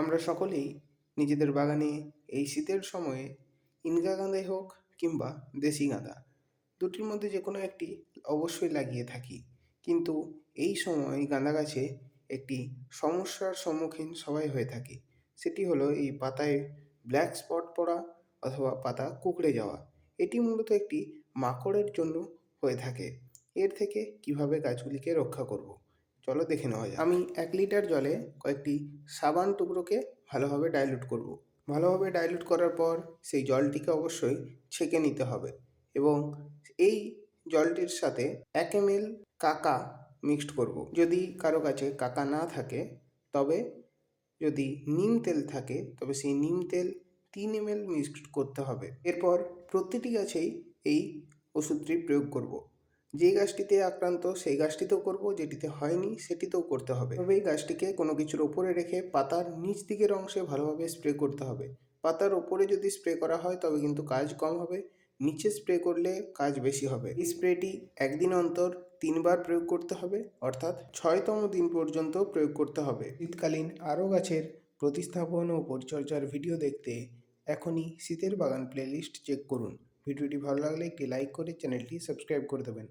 আমরা সকলেই নিজেদের বাগানে এই শীতের সময়ে ইনকা গাঁদাই হোক কিংবা দেশি গাঁদা, দুটির মধ্যে যে কোনো একটি অবশ্যই লাগিয়ে থাকি। কিন্তু এই সময় গাঁদা গাছে একটি সমস্যার সম্মুখীন সবাই হয়ে থাকে। সেটি হলো এই পাতায় ব্ল্যাক স্পট পড়া অথবা পাতা কুঁকড়ে যাওয়া। এটি মূলত একটি মাকড়ের জন্য হয়ে থাকে। এর থেকে কীভাবে গাছগুলিকে রক্ষা করব? চলো দেখে নেওয়া যাক। আমি এক লিটার জলে কয়েকটি সাবান টুকরোকে ভালোভাবে ডাইলুট করব। ভালোভাবে ডাইলুট করার পর সেই জলটিকে অবশ্যই ছেঁকে নিতে হবে এবং এই জলটির সাথে এক এম কাকা মিক্সড করব। যদি কারও কাছে কাকা না থাকে, তবে যদি নিম তেল থাকে, তবে সেই নিম তেল তিন এম মিক্সড করতে হবে। এরপর প্রতিটি গাছেই এই ওষুধটি প্রয়োগ করব। যে গাছটিতে আক্রান্ত, সেই গাছটিতেও করব, যেটিতে হয়নি, সেটিতেও করতে হবে। তবে এই গাছটিকে কোনো কিছুর ওপরে রেখে পাতার নিচ দিকের অংশে ভালোভাবে স্প্রে করতে হবে। পাতার ওপরে যদি স্প্রে করা হয়, তবে কিন্তু কাজ কম হবে। নিচে স্প্রে করলে কাজ বেশি হবে। এই স্প্রেটি একদিন অন্তর তিনবার প্রয়োগ করতে হবে, অর্থাৎ ছয়তম দিন পর্যন্ত প্রয়োগ করতে হবে। শীতকালীন আরও গাছের প্রতিস্থাপন ও পরিচর্যার ভিডিও দেখতে এখনই শীতের বাগান প্লেলিস্ট চেক করুন। ভিডিওটি ভালো লাগলে একটি লাইক করে চ্যানেলটি সাবস্ক্রাইব করে দেবেন।